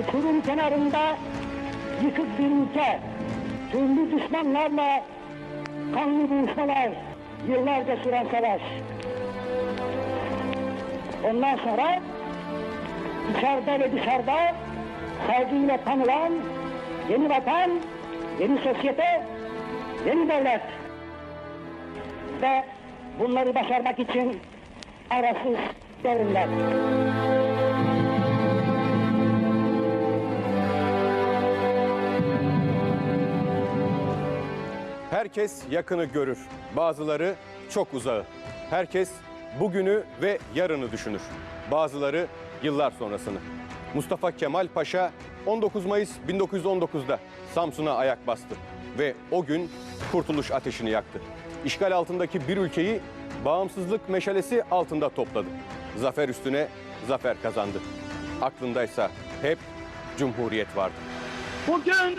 uçurum kenarında yıkık bir ülke, türlü düşmanlarla kanlı buluşmalar, yıllarca süren savaş. Ondan sonra içeride ve dışarıda saygıyla tanılan yeni vatan, yeni sosyete, yeni devlet. Ve bunları başarmak için arasız devrimler. Herkes yakını görür. Bazıları çok uzağı. Herkes bugünü ve yarını düşünür. Bazıları yıllar sonrasını. Mustafa Kemal Paşa 19 Mayıs 1919'da Samsun'a ayak bastı ve o gün kurtuluş ateşini yaktı. İşgal altındaki bir ülkeyi bağımsızlık meşalesi altında topladı. Zafer üstüne zafer kazandı. Aklındaysa hep Cumhuriyet vardı. Bugün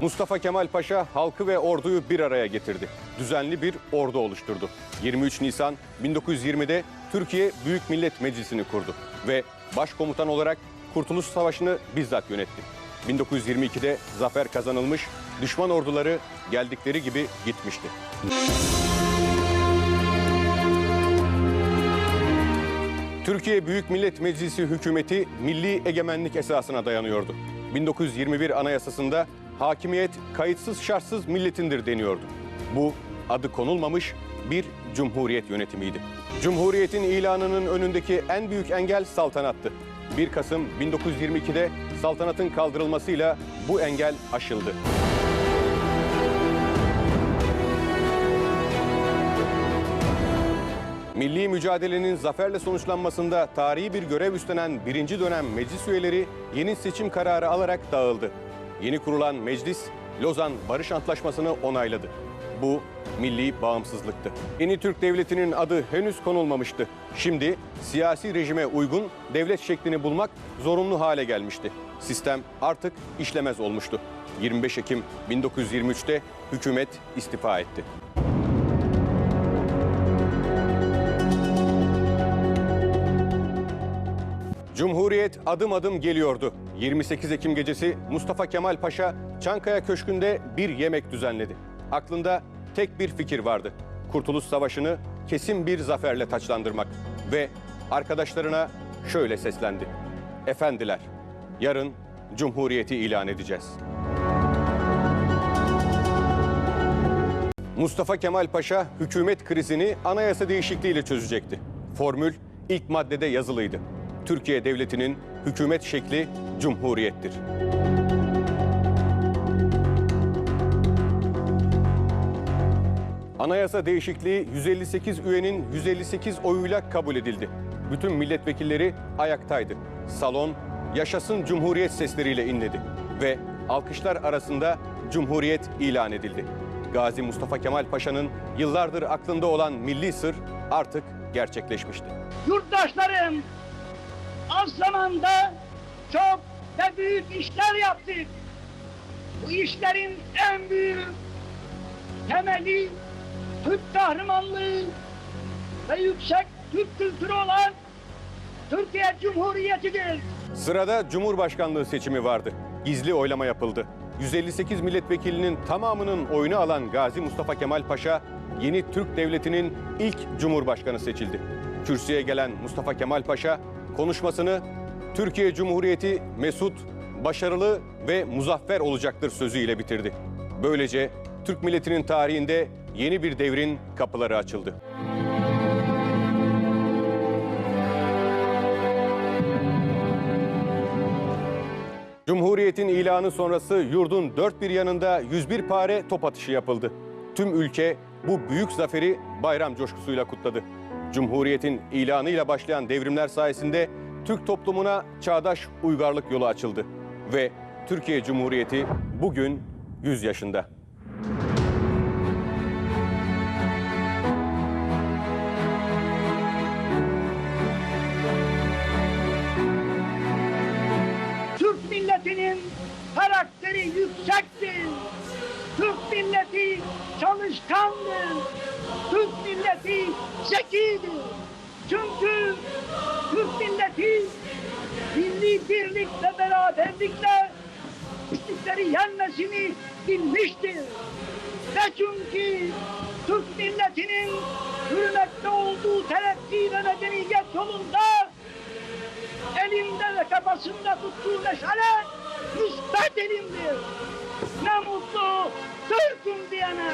Mustafa Kemal Paşa halkı ve orduyu bir araya getirdi. Düzenli bir ordu oluşturdu. 23 Nisan 1920'de Türkiye Büyük Millet Meclisi'ni kurdu ve başkomutan olarak Kurtuluş Savaşı'nı bizzat yönetti. 1922'de zafer kazanılmış, düşman orduları geldikleri gibi gitmişti. Türkiye Büyük Millet Meclisi hükümeti milli egemenlik esasına dayanıyordu. 1921 Anayasası'nda hakimiyet kayıtsız şartsız milletindir deniyordu. Bu adı konulmamış bir cumhuriyet yönetimiydi. Cumhuriyetin ilanının önündeki en büyük engel saltanattı. 1 Kasım 1922'de saltanatın kaldırılmasıyla bu engel aşıldı. Milli mücadelenin zaferle sonuçlanmasında tarihi bir görev üstlenen birinci dönem meclis üyeleri yeni seçim kararı alarak dağıldı. Yeni kurulan meclis Lozan Barış Antlaşması'nı onayladı. Bu milli bağımsızlıktı. Yeni Türk Devleti'nin adı henüz konulmamıştı. Şimdi siyasi rejime uygun devlet şeklini bulmak zorunlu hale gelmişti. Sistem artık işlemez olmuştu. 25 Ekim 1923'te hükümet istifa etti. Cumhuriyet adım adım geliyordu. 28 Ekim gecesi Mustafa Kemal Paşa Çankaya Köşkü'nde bir yemek düzenledi. Aklında tek bir fikir vardı. Kurtuluş Savaşı'nı kesin bir zaferle taçlandırmak ve arkadaşlarına şöyle seslendi. Efendiler, yarın Cumhuriyeti ilan edeceğiz. Mustafa Kemal Paşa hükümet krizini anayasa değişikliğiyle çözecekti. Formül ilk maddede yazılıydı. Türkiye Devleti'nin hükümet şekli cumhuriyettir. Anayasa değişikliği 158 üyenin 158 oyuyla kabul edildi. Bütün milletvekilleri ayaktaydı. Salon yaşasın cumhuriyet sesleriyle inledi ve alkışlar arasında cumhuriyet ilan edildi. Gazi Mustafa Kemal Paşa'nın yıllardır aklında olan milli sır artık gerçekleşmişti. Yurttaşlarım, az zamanda çok ve büyük işler yaptık. Bu işlerin en büyük temeli Türk kahramanlığı ve yüksek Türk kültürü olan Türkiye Cumhuriyeti'dir. Sırada Cumhurbaşkanlığı seçimi vardı. Gizli oylama yapıldı. 158 milletvekilinin tamamının oyunu alan Gazi Mustafa Kemal Paşa yeni Türk Devleti'nin ilk cumhurbaşkanı seçildi. Kürsüye gelen Mustafa Kemal Paşa konuşmasını Türkiye Cumhuriyeti mesut, başarılı ve muzaffer olacaktır sözüyle bitirdi. Böylece Türk milletinin tarihinde yeni bir devrin kapıları açıldı. Cumhuriyetin ilanı sonrası yurdun dört bir yanında 101 pare top atışı yapıldı. Tüm ülke bu büyük zaferi bayram coşkusuyla kutladı. Cumhuriyetin ilanıyla başlayan devrimler sayesinde Türk toplumuna çağdaş uygarlık yolu açıldı ve Türkiye Cumhuriyeti bugün 100 yaşında. Türk milletinin karakteri yüksektir. Türk milleti çalışkandır. Türk milleti zekidir. Çünkü Türk milleti milli birlik ve beraberlikle güçlükleri yenmesini bilmiştir. Ve çünkü Türk milletinin hürmette olduğu terakki ve medeniyet yolunda elinde ve kafasında tuttuğu meşale müsbet elimdir. Ne mutlu Türk'üm diyene.